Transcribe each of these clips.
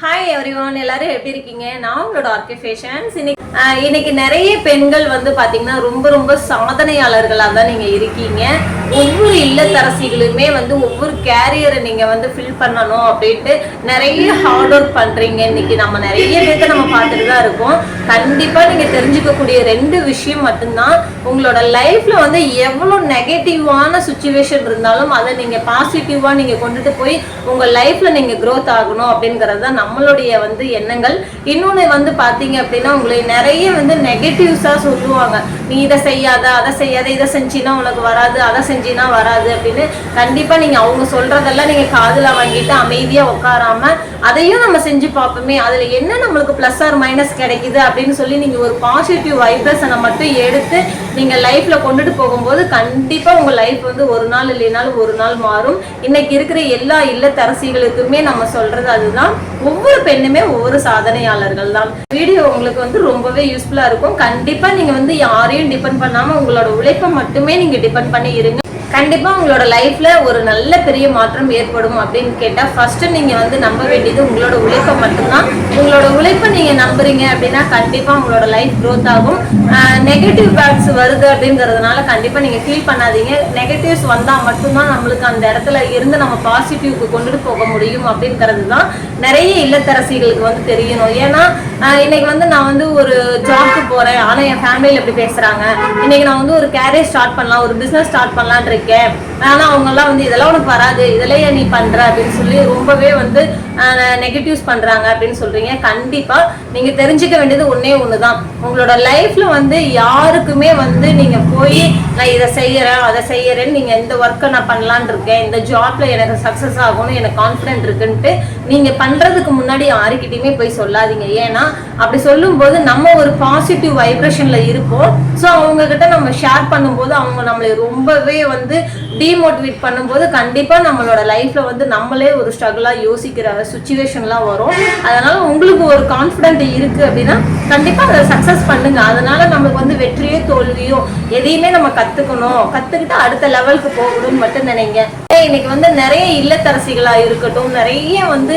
Hi everyone எல்லாரும் எப்படி இருக்கீங்க? நான் உங்களோட ஆர்கே ஃபேஷன்ஸ் இன்னைக்கு இன்னைக்கு நிறைய பெண்கள் வந்து பாத்தீங்கன்னா ரொம்ப ரொம்ப சாதனையாளர்களாக தான் நீங்க இருக்கீங்க. ஒவ்வொரு இல்லத்தரசிகளுமே வந்து ஒவ்வொரு கேரியரை நீங்க வந்து ஃபில் பண்ணணும் அப்படின்ட்டு நிறைய ஹார்ட் ஒர்க் பண்றீங்க. இன்னைக்கு நம்ம நிறைய பேர்த்த நம்ம பார்த்துட்டு தான் இருக்கோம். கண்டிப்பா நீங்க தெரிஞ்சுக்கக்கூடிய ரெண்டு விஷயம் மட்டும்தான். உங்களோட லைஃப்ல வந்து எவ்வளவு நெகட்டிவான சுச்சுவேஷன் இருந்தாலும் அதை நீங்க பாசிட்டிவா நீங்க கொண்டுட்டு போய் உங்க லைஃப்ல நீங்க க்ரோத் ஆகணும் அப்படிங்கறது தான் நம்மளுடைய வந்து எண்ணங்கள். இன்னொன்னு வந்து பாத்தீங்க அப்படின்னா உங்களை நிறைய வந்து நெகட்டிவ்ஸா சொல்லுவாங்க. நீ இதை செய்யாத அதை செய்யாத இதை செஞ்சினா உனக்கு வராது அதை செஞ்சினா வராது அப்படின்னு கண்டிப்பா நீங்க அவங்க சொல்றதெல்லாம் நீங்க காதுல வாங்கிட்டு அமைதியா உட்காராம அதையும் நம்ம செஞ்சு பார்ப்போமே. அதுல என்ன நம்மளுக்கு பிளஸ் ஆர் மைனஸ் கிடைக்குது அப்படின்னு சொல்லி நீங்க ஒரு பாசிட்டிவ் வைப்ரேஷனை மட்டும் எடுத்து நீங்க லைஃப்ல கொண்டுட்டு போகும்போது கண்டிப்பா உங்க லைஃப் வந்து ஒரு நாள் இல்லைனாலும் ஒரு நாள் மாறும். இன்னைக்கு இருக்கிற எல்லா இல்லத்தரசிகளுக்குமே நம்ம சொல்றது அதுதான். ஒவ்வொரு பெண்ணுமே ஒவ்வொரு சாதனையாளர்கள் தான். வீடியோ உங்களுக்கு வந்து ரொம்ப ரொம்பவே யூஸ்ஃபுல்லா இருக்கும். கண்டிப்பா நீங்க வந்து யாரையும் டிபெண்ட் பண்ணாம உங்களோட உழைப்பை மட்டுமே நீங்க டிபெண்ட் பண்ணி இருங்க. கண்டிப்பாக உங்களோட லைஃப்பில் ஒரு நல்ல பெரிய மாற்றம் ஏற்படும் அப்படின்னு கேட்டால் ஃபஸ்ட்டு நீங்கள் வந்து நம்ப வேண்டியது உங்களோட உழைப்பை மட்டும்தான். உங்களோட உழைப்பை நீங்கள் நம்புறீங்க அப்படின்னா கண்டிப்பாக உங்களோட லைஃப் க்ரோத் ஆகும். நெகட்டிவ் பேட்ஸ் வருது அப்படிங்கிறதுனால கண்டிப்பாக நீங்கள் ஃபீல் பண்ணாதீங்க. நெகட்டிவ்ஸ் வந்தால் மட்டும்தான் நம்மளுக்கு அந்த இடத்துல இருந்து நம்ம பாசிட்டிவ்க்கு கொண்டுட்டு போக முடியும் அப்படிங்கிறது தான் நிறைய இல்லத்தரசிகளுக்கு வந்து தெரியணும். ஏன்னா இன்றைக்கி இன்னைக்கு வந்து நான் வந்து ஒரு ஜாப்க்கு போகிறேன் ஆனால் என் ஃபேமிலியில் எப்படி பேசுகிறாங்க இன்னைக்கு நான் வந்து ஒரு கேரியர் ஸ்டார்ட் பண்ணலாம் ஒரு பிஸ்னஸ் ஸ்டார்ட் பண்ணலான்ற இருக்கேன். ஆனா அவங்க எல்லாம் வந்து இதெல்லாம் உனக்கு வராது. இதெல்லாம் நீ பண்ற? அப்படின்னு சொல்லி ரொம்பவே வந்து நெகட்டிவ்ஸ் பண்ணுறாங்க அப்படின்னு சொல்கிறீங்க கண்டிப்பாக நீங்கள் தெரிஞ்சுக்க வேண்டியது ஒன்றே ஒன்று தான் உங்களோட லைஃப்பில் வந்து யாருக்குமே வந்து நீங்கள் போய் நான் இதை செய்கிறேன் அதை செய்கிறேன்னு நீங்கள் இந்த ஒர்க்கை நான் பண்ணலான்னு இருக்கேன். இந்த ஜாப்பில் எனக்கு சக்ஸஸ் ஆகணும் எனக்கு கான்ஃபிடென்ட் இருக்குன்ட்டு நீங்கள் பண்ணுறதுக்கு முன்னாடி யாருக்கிட்டையுமே போய் சொல்லாதீங்க. ஏன்னா அப்படி சொல்லும்போது நம்ம ஒரு பாசிட்டிவ் வைப்ரேஷனில் இருப்போம். ஸோ அவங்கக்கிட்ட நம்ம ஷேர் பண்ணும்போது அவங்க நம்மளை ரொம்பவே வந்து டிமோட்டிவேட் பண்ணும்போது கண்டிப்பாக நம்மளோட லைஃப்பில் வந்து நம்மளே ஒரு ஸ்ட்ரகிளாக யோசிக்கிற சுச்சுவேஷன்லாம் வரும். அதனால உங்களுக்கு ஒரு கான்ஃபிடென்ட் இருக்கு அப்படின்னா கண்டிப்பாக அதை சக்ஸஸ் பண்ணுங்க. அதனால நம்மளுக்கு வந்து வெற்றியோ தோல்வியோ எதையுமே நம்ம கற்றுக்கணும் கற்றுக்கிட்டு அடுத்த லெவலுக்கு போகணும்னு மட்டும் நினைங்க. இன்னைக்கு வந்து நிறைய இல்லத்தரசிகளாக இருக்கட்டும் நிறைய வந்து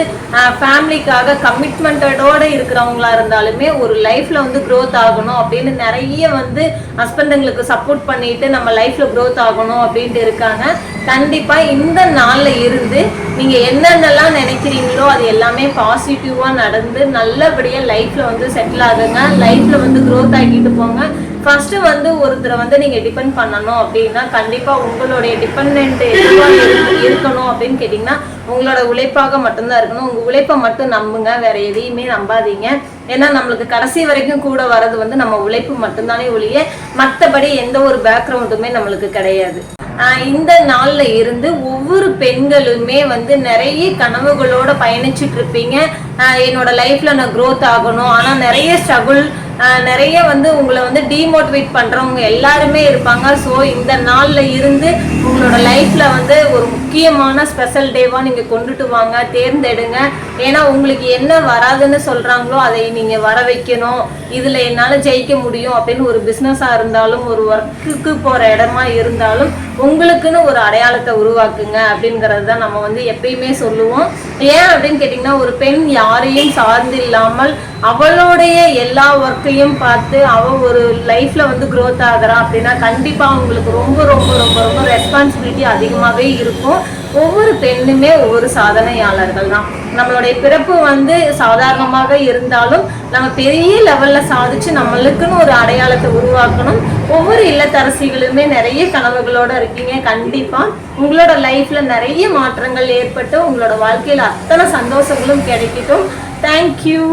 ஃபேமிலிக்காக கமிட்மெண்டோட இருக்கிறவங்களா இருந்தாலுமே ஒரு லைஃப்ல வந்து க்ரோத் ஆகணும் அப்படின்னு நிறைய வந்து ஹஸ்பண்டுங்களுக்கு சப்போர்ட் பண்ணிட்டு நம்ம லைஃப்ல க்ரோத் ஆகணும் அப்படின்ட்டு இருக்காங்க. கண்டிப்பா இந்த நாள்ல இருந்து நீங்க என்னென்னலாம் நினைக்கிறீங்களோ அது எல்லாமே பாசிட்டிவா நடந்து நல்லபடியா லைஃப்ல வந்து செட்டில் ஆகுங்க. லைஃப்ல வந்து க்ரோத் ஆகிட்டு போங்க. ஃபர்ஸ்ட் வந்து ஒருத்தரை வந்து நீங்க டிபெண்ட் பண்ணணும் அப்படின்னா கண்டிப்பா உங்களுடைய டிபெண்ட் இருக்கணும் அப்படின்னு கேட்டீங்கன்னா உங்களோட உழைப்பாக மட்டும்தான் இருக்கணும். உங்க உழைப்பை மட்டும் நம்புங்க. வேற எதையுமே நம்பாதீங்க. ஏன்னா நம்மளுக்கு கடைசி வரைக்கும் கூட வர்றது வந்து நம்ம உழைப்பு மட்டும்தானே ஒழிய மற்றபடி எந்த ஒரு பேக்ரவுண்டுமே நம்மளுக்கு கிடையாது. இந்த நாள்ல இருந்து ஒவ்வொரு பெண்களுமே வந்து நிறைய கனவுகளோட பயணிச்சுட்டு இருப்பீங்க. என்னோட லைஃப்ல நான் க்ரோத் ஆகணும். ஆனா நிறைய ஸ்ட்ரகுள் நிறைய வந்து உங்களை வந்து டிமோட்டிவேட் பண்றவங்க எல்லாருமே இருப்பாங்க. ஸோ இந்த நாள்ல இருந்து உங்களோட லைஃப்ல வந்து ஒரு முக்கியமான ஸ்பெஷல் டேவா நீங்க கொண்டுட்டு வாங்க தேர்ந்தெடுங்க. ஏன்னா உங்களுக்கு என்ன வராதுன்னு சொல்றாங்களோ அதை நீங்க வர வைக்கணும் இதுல என்னால ஜெயிக்க முடியும் அப்படின்னு ஒரு பிசினஸா இருந்தாலும் ஒரு ஒர்க்குக்கு போற இடமா இருந்தாலும் உங்களுக்குன்னு ஒரு அடையாளத்தை உருவாக்குங்க அப்படிங்கறது தான் நம்ம வந்து எப்பயுமே சொல்லுவோம். ஏன் அப்படின்னு கேட்டிங்கன்னா ஒரு பெண் யாரையும் சார்ந்து இல்லாமல் அவளுடைய எல்லா ஒர்க் வாழ்க்கையும் பார்த்து அவ ஒரு லைஃப்ல வந்து க்ரோத் ஆகுறா அப்படின்னா கண்டிப்பா அவங்களுக்கு ரொம்ப ரொம்ப ரொம்ப ரொம்ப ரெஸ்பான்சிபிலிட்டி அதிகமாகவே இருக்கும். ஒவ்வொரு பெண்ணுமே ஒவ்வொரு சாதனையாளர்கள் தான். நம்மளுடைய பிறப்பு வந்து சாதாரணமாக இருந்தாலும் நம்ம பெரிய லெவல்ல சாதிச்சு நம்மளுக்குன்னு ஒரு அடையாளத்தை உருவாக்கணும். ஒவ்வொரு இல்லத்தரசிகளுமே நிறைய கனவுகளோட இருக்கீங்க. கண்டிப்பா உங்களோட லைஃப்ல நிறைய மாற்றங்கள் ஏற்பட்டு உங்களோட வாழ்க்கையில அத்தனை சந்தோஷங்களும் கிடைக்கட்டும். தேங்க்யூ